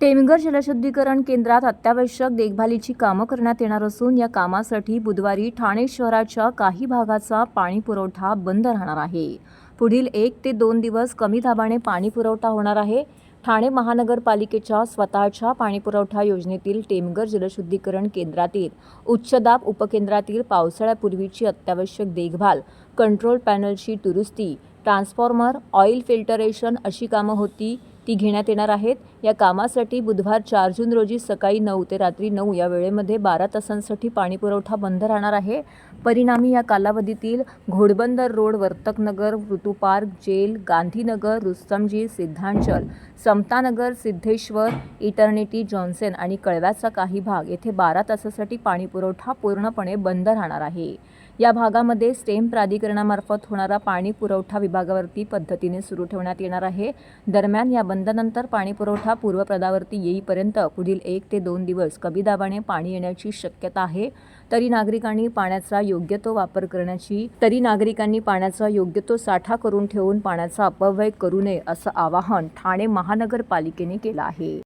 टेमघर जलशुद्धीकरण केंद्रात अत्यावश्यक देखभालीची कामं करण्यात येणार असून या कामासाठी बुधवारी ठाणे शहराच्या काही भागाचा पाणी पुरवठा बंद राहणार आहे. पुढील एक ते दोन दिवस कमी दाबाने पाणी पुरवठा होणार आहे. ठाणे महानगरपालिकेच्या स्वतःच्या पाणीपुरवठा योजनेतील टेमघर जलशुद्धीकरण केंद्रातील उच्चदाब उपकेंद्रातील पावसाळ्यापूर्वीची अत्यावश्यक देखभाल कंट्रोल पॅनलची दुरुस्ती ट्रान्सफॉर्मर ऑइल फिल्टरेशन अशी कामं होती. ती घेण्यात येणार आहेत. या कामासाठी बुधवार चार जून रोजी सकाळी नऊ ते रात्री नऊ या वेळेमध्ये बारा तासांसाठी पाणीपुरवठा बंद राहणार आहे. परिणामी या कालावधीतील Ghodbunder road Vartaknagar Ritu park jail Gandhinagar Rustomjee Siddhachal Samtanagar Siddheshwar eternity Johnson आणि कळव्याचा काही भाग येथे बारा तासासाठी पाणीपुरवठा पूर्णपणे बंद राहणार आहे. या भागामध्ये स्टेम प्राधिकरणामार्फत होणारा पाणी पुरवठा विभागावरती पद्धतीने सुरू ठेवण्यात येणार आहे. दरम्यान या बंदनंतर पाणीपुरवठा पूर्वप्रदावरती येईपर्यंत पुढील एक ते दोन दिवस कमी दाबाने पाणी येण्याची शक्यता आहे. तरी नागरिकांनी पाण्याचा योग्य तो वापर करण्याची तरी नागरिकांनी पाण्याचा योग्य तो साठा करून ठेवून पाण्याचा अपव्यय करू नये असं आवाहन ठाणे महानगरपालिकेने केलं आहे.